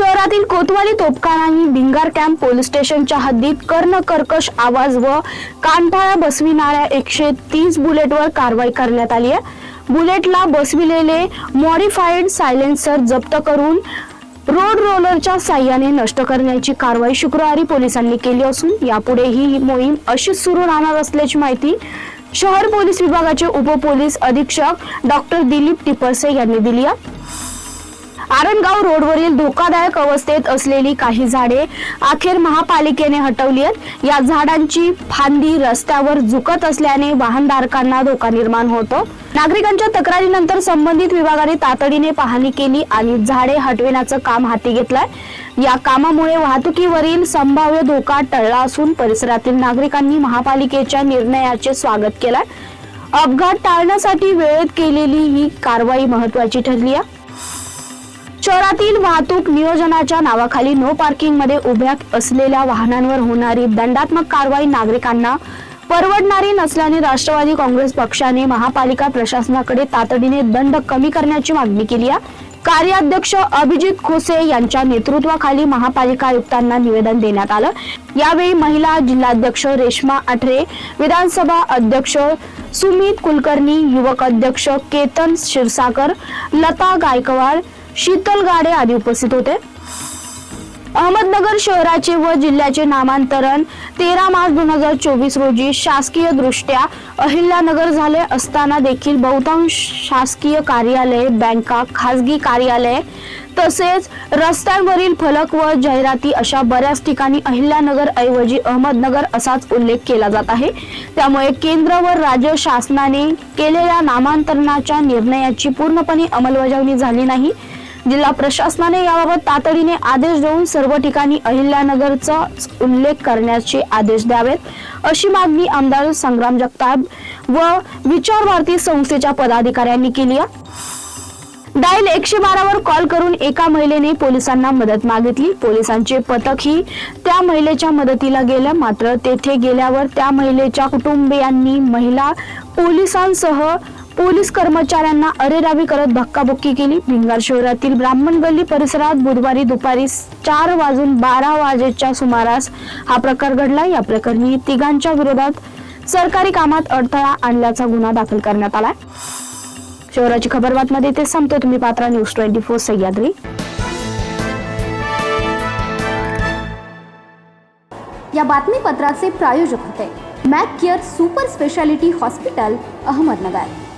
शहरातील कोतवाली तोपखानाही Bhingar camp police स्टेशनच्या हद्दीत कर्ण कर्कश आवाज व कांठाळा बसविणाऱ्या एकशे तीस बुलेटवर कारवाई करण्यात आली आहे. बुलेटला बसविलेले मॉडिफाईड सायलेन्सर जप्त करून रोड रोलरच्या साह्याने नष्ट करण्याची कारवाई शुक्रवारी पोलिसांनी केली असून यापुढे ही मोहीम अशीच सुरू राहणार असल्याची माहिती शहर पोलीस विभागाचे उपपोलीस अधीक्षक डॉक्टर दिलीप टिपरसे यांनी दिली आहे. आरणगाव रोडवरील धोकादायक अवस्थेत असलेली काही झाडे अखेर महापालिकेने हटवली आहेत. या झाडांची फांदी रस्त्यावर झुकत असल्याने वाहनधारकांना धोका निर्माण होतो. नागरिकांच्या तक्रारीनंतर संबंधित विभागाने तातडीने पाहणी केली आणि झाडे हटविण्याचं काम हाती घेतलंय. या कामामुळे वाहतुकीवरील संभाव्य धोका टळला असून परिसरातील नागरिकांनी महापालिकेच्या निर्णयाचे स्वागत केलंय. अपघात टाळण्यासाठी वेळेत केलेली ही कारवाई महत्वाची ठरली आहे शहरातील वाहतूक नियोजनाच्या नावाखाली नो पार्किंगमध्ये उभ्या असलेल्या वाहनांवर होणारी दंडात्मक कारवाई नागरिकांना परवडणारी नसल्याने राष्ट्रवादी काँग्रेस पक्षाने महापालिका प्रशासनाकडे तातडीने दंड कमी करण्याची मागणी केली आहे. कार्याध्यक्ष अभिजित खोसे यांच्या नेतृत्वाखाली महापालिका आयुक्तांना निवेदन देण्यात आलं. यावेळी महिला जिल्हाध्यक्ष रेश्मा आठरे विधानसभा अध्यक्ष सुमित कुलकर्णी युवक अध्यक्ष केतन क्षीरसागर लता गायकवाड शीतल गाडे आदी उपस्थित होते. अहमदनगर शहराचे व जिल्ह्याचे नामांतरण तेरा मार्च दोन हजार चोवीस रोजी शासकीय दृष्ट्या अहिल्यानगर झाले असताना देखील बहुतांश शासकीय कार्यालय बँका खासगी कार्यालय तसेच रस्त्यांवरील फलक व जाहिराती अशा बऱ्याच ठिकाणी अहिल्यानगर ऐवजी अहमदनगर असाच उल्लेख केला जात आहे. त्यामुळे केंद्र व राज्य शासनाने केलेल्या नामांतरणाच्या निर्णयाची पूर्णपणे अंमलबजावणी झाली नाही. जिल्हा प्रशासनाने याबाबत तातडीने आदेश देऊन सर्व ठिकाणी अहिल्यानगरचा उल्लेख करण्याचे आदेश द्यावेत अशी मागणी आमदार संग्राम जगताप व विचार भारती संस्थेच्या पदाधिकाऱ्यांनी केली आहे. डायल एकशे बारावर कॉल करून एका महिलेने पोलिसांना मदत मागितली. पोलिसांचे पथकही त्या महिलेच्या मदतीला गेलं. मात्र तेथे गेल्यावर त्या महिलेच्या कुटुंबियांनी महिला पोलिसांसह पोलीस कर्मचाऱ्यांना अरेरावी करत धक्काबुक्की केली. भिंगार शहरातील ब्राह्मण गल्ली परिसरात बुधवारी दुपारी चार वाजून बारा वाजेच्या सुमारास हा प्रकार घडला. या प्रकरणी तिघांच्या विरोधात सरकारी कामात अडथळा आणल्याचा गुन्हा दाखल करण्यात आला शहराची खबर बातमध्ये ते संपतो तुम्ही पात्रा न्यूज ट्वेंटी फोर सह्याद्री. या बातमीपत्राचे प्रायोजक होते. Mac care super speciality hospital Ahmednagar.